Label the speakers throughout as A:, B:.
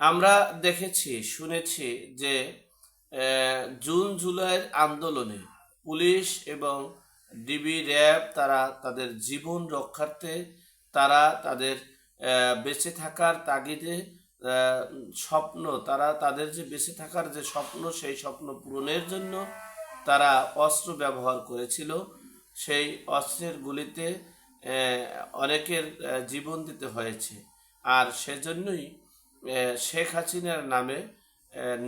A: আমরা দেখেছি, শুনেছি যে জুন জুলাইয়ের আন্দোলনে পুলিশ এবং ডিবি র্যাব তারা তাদের জীবন রক্ষার্থে তারা তাদের বেঁচে থাকার তাগিদে স্বপ্ন, তারা তাদের যে বেঁচে থাকার যে স্বপ্ন, সেই স্বপ্ন পূরণের জন্য তারা অস্ত্র ব্যবহার করেছিল। সেই অস্ত্রের গুলিতে অনেকের জীবন দিতে হয়েছে। আর সেজন্যই শেখ হাসিনার নামে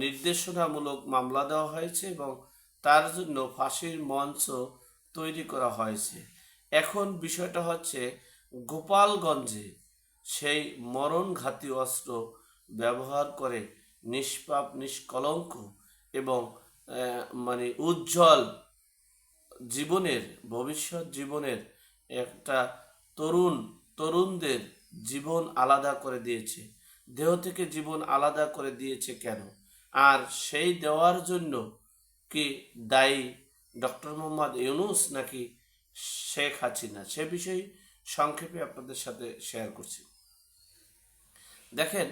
A: নির্দেশনামূলক মামলা দেওয়া হয়েছে এবং তার জন্য ফাঁসির মঞ্চ তৈরি করা হয়েছে। এখন বিষয়টা হচ্ছে, গোপালগঞ্জে সেই মরণঘাতী অস্ত্র ব্যবহার করে নিষ্পাপ, নিষ্কলঙ্ক এবং মানে উজ্জ্বল জীবনের, ভবিষ্যৎ জীবনের একটা তরুণ, তরুণদের জীবন আলাদা করে দিয়েছে। দেহ থেকে জীবন আলাদা করে দিয়েছে কেন? আর সেই দেওয়ার জন্য কি দায়ী ডক্টর মোহাম্মদ ইউনুস নাকি শেখ হাসিনা? সে বিষয়ে সংক্ষেপে আপনাদের সাথে শেয়ার করছি। দেখেন,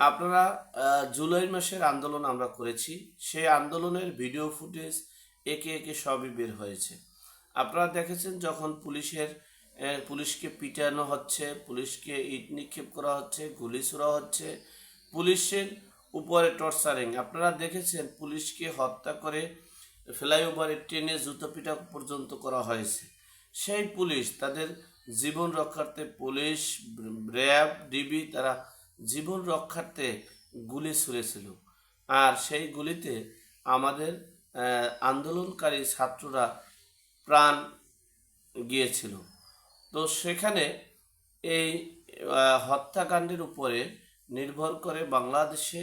A: আপনারা জুলাই মাসের আন্দোলন আমরা করেছি। সেই আন্দোলনের ভিডিও ফুটেজ একে একে সবই বের হয়েছে। আপনারা দেখেছেন যখন পুলিশের পুলিশকে পিটানো হচ্ছে, পুলিশকে ইট নিক্ষেপ করা হচ্ছে, গুলি ছোড়া হচ্ছে, পুলিশের উপরে টর্চারিং। আপনারা দেখেছেন পুলিশকে হত্যা করে ফ্লাইওভারে ট্রেনে জুতো পিটা পর্যন্ত করা হয়েছে। সেই পুলিশ তাদের জীবন রক্ষার্থে পুলিশ, র্যাব, ডিবি তারা জীবন রক্ষার্থে গুলি ছুঁড়েছিল। আর সেই গুলিতে আমাদের আন্দোলনকারী ছাত্ররা প্রাণ গিয়েছিল। তো সেখানে এই হত্যাকাণ্ডের উপরে নির্ভর করে বাংলাদেশে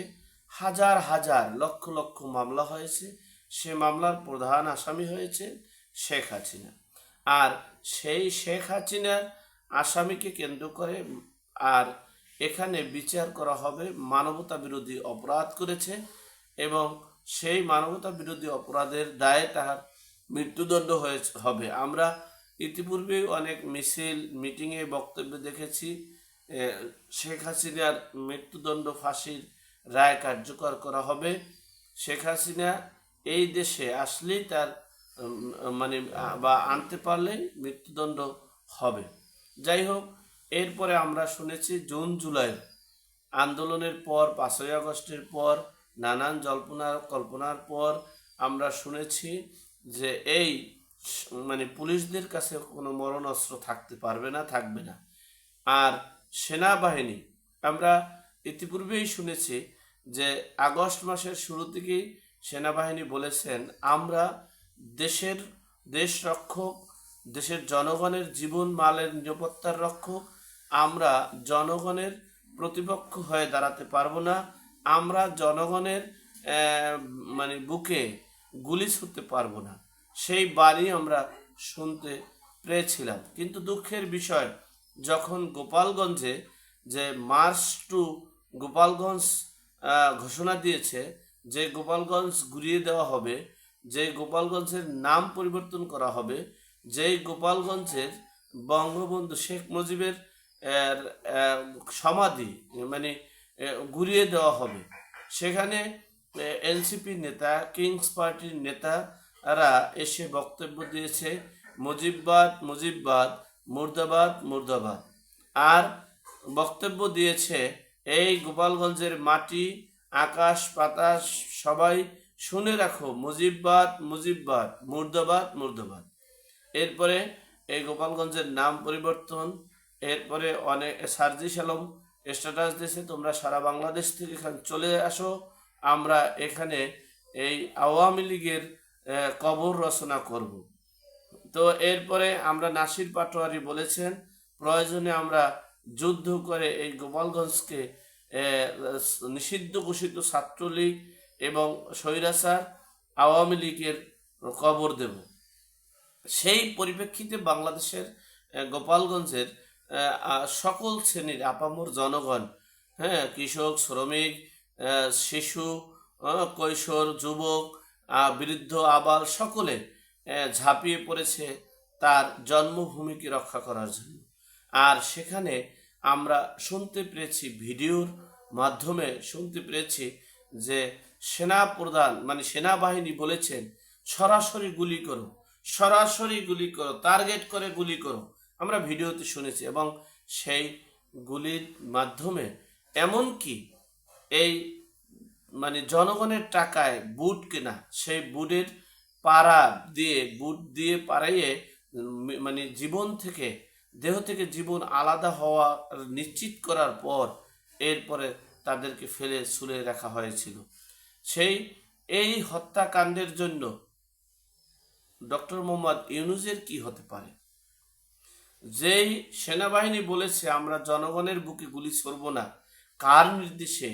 A: হাজার হাজার লক্ষ লক্ষ মামলা হয়েছে। সে মামলার প্রধান আসামি হয়েছে শেখ হাসিনা। আর সেই শেখ হাসিনার আসামিকে কেন্দ্র করে আর এখানে বিচার করা হবে মানবতা বিরোধী অপরাধ করেছে এবং সেই মানবতা বিরোধী অপরাধের দায়ে তাহার মৃত্যুদণ্ড হয়েছে, হবে। আমরা ইতিপূর্বে অনেক মিছিল, মিটিংয়ে বক্তব্য দেখেছি শেখ হাসিনার মৃত্যুদণ্ড ফাঁসির রায় কার্যকর করা হবে। শেখ হাসিনা এই দেশে আসলেই তার মানে বা আনতে পারলে মৃত্যুদণ্ড হবে। যাই হোক, এরপরে আমরা শুনেছি জুন, জুলাই আন্দোলনের পর, পাঁচই আগস্টের পর, নানান জল্পনা কল্পনার পর আমরা শুনেছি যে এই মানে পুলিশদের কাছে কোনো মরণ অস্ত্র থাকতে পারবে না, থাকবে না। আর সেনাবাহিনী, আমরা ইতিপূর্বেই শুনেছি যে আগস্ট মাসের শুরু থেকেই সেনাবাহিনী বলেছেন, আমরা দেশের দেশ রক্ষক, দেশের জনগণের জীবন মালের নিরাপত্তার রক্ষক, আমরা জনগণের প্রতিপক্ষ হয়ে দাঁড়াতে পারব না, আমরা জনগণের মানে বুকে গুলি ছুটতে পারব না। সেই বাণী আমরা শুনতে পেয়েছিলাম। কিন্তু দুঃখের বিষয়, যখন গোপালগঞ্জে যে মার্চ টু গোপালগঞ্জ ঘোষণা দিয়েছে যে গোপালগঞ্জ ঘুরিয়ে দেওয়া হবে, যে গোপালগঞ্জের নাম পরিবর্তন করা হবে, যেই গোপালগঞ্জের বঙ্গবন্ধু শেখ মুজিবের সমাধি মানে ঘুরিয়ে দেওয়া হবে। সেখানে এনসিপি নেতা, কিংস পার্টির নেতারা এসে বক্তব্য দিয়েছে, মুজিববাদ মুজিববাদ, মুর্দাবাদ মুর্দাবাদ। আর বক্তব্য দিয়েছে, এই গোপালগঞ্জের মাটি, আকাশ, বাতাস, সবাই শুনে রাখো, মুজিববাদ মুজিববাদ, মুর্দাবাদ মুর্দাবাদ। এরপরে এই গোপালগঞ্জের নাম পরিবর্তন, এরপরে অনেক সার্জিস আলম স্ট্যাটাস দিয়েছে, তোমরা সারা বাংলাদেশ থেকে এখানে চলে আসো, আমরা এখানে এই আওয়ামী লীগের কবর রচনা করব। তো এরপরে আমরা নাসির পাটোয়ারি বলেছেন, প্রয়োজনে আমরা যুদ্ধ করে এই গোপালগঞ্জকে নিষিদ্ধ ঘোষিত ছাত্রলীগ এবং স্বৈরাচার আওয়ামী লীগের কবর দেব। সেই পরিপ্রেক্ষিতে বাংলাদেশের গোপালগঞ্জের সকল শ্রেণির আপামর জনগণ হ্যাঁ কৃষক, শ্রমিক শিশু কৈশোর, যুবক বৃদ্ধ আবাল সকলে ঝাঁপিয়ে পড়েছে তার জন্মভূমিকে রক্ষা করার জন্য। আর সেখানে আমরা শুনতে পেরেছি ভিডিওর মাধ্যমে শুনতে পেরেছি যে সেনা প্রধান মানে সেনাবাহিনী বলেছেন, সরাসরি গুলি করো, সরাসরি গুলি করো, টার্গেট করে গুলি করো। আমরা ভিডিওতে শুনেছি এবং সেই গুলির মাধ্যমে এমনকি এই মানে জনগণের টাকায় বুট কেনা, সেই বুটের পাড়া দিয়ে, বুট দিয়ে পাড়াইয়ে মানে জীবন থেকে, দেহ থেকে জীবন আলাদা হওয়া, নিশ্চিত করার পর এরপরে তাদেরকে ফেলে ছুলে রাখা হয়েছিল। সেই, এই হত্যাকাণ্ডের জন্য ডক্টর মোহাম্মদ ইউনুসের কি হতে পারে? যেই সেনাবাহিনী বলেছে, আমরা জনগণের বুকে গুলি ছড়ব না, কার নির্দেশে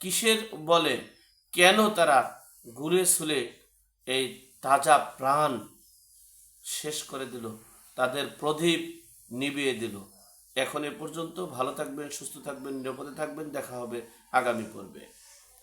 A: কিসের বলে? কেন তারা ঘুরে ছুলে এই তাজা প্রাণ শেষ করে দিল? তাদের প্রদীপ নিবিয়ে দিল। এখন এ পর্যন্ত ভালো থাকবেন, সুস্থ থাকবেন, নিরাপদে থাকবেন। দেখা হবে আগামী পর্বে।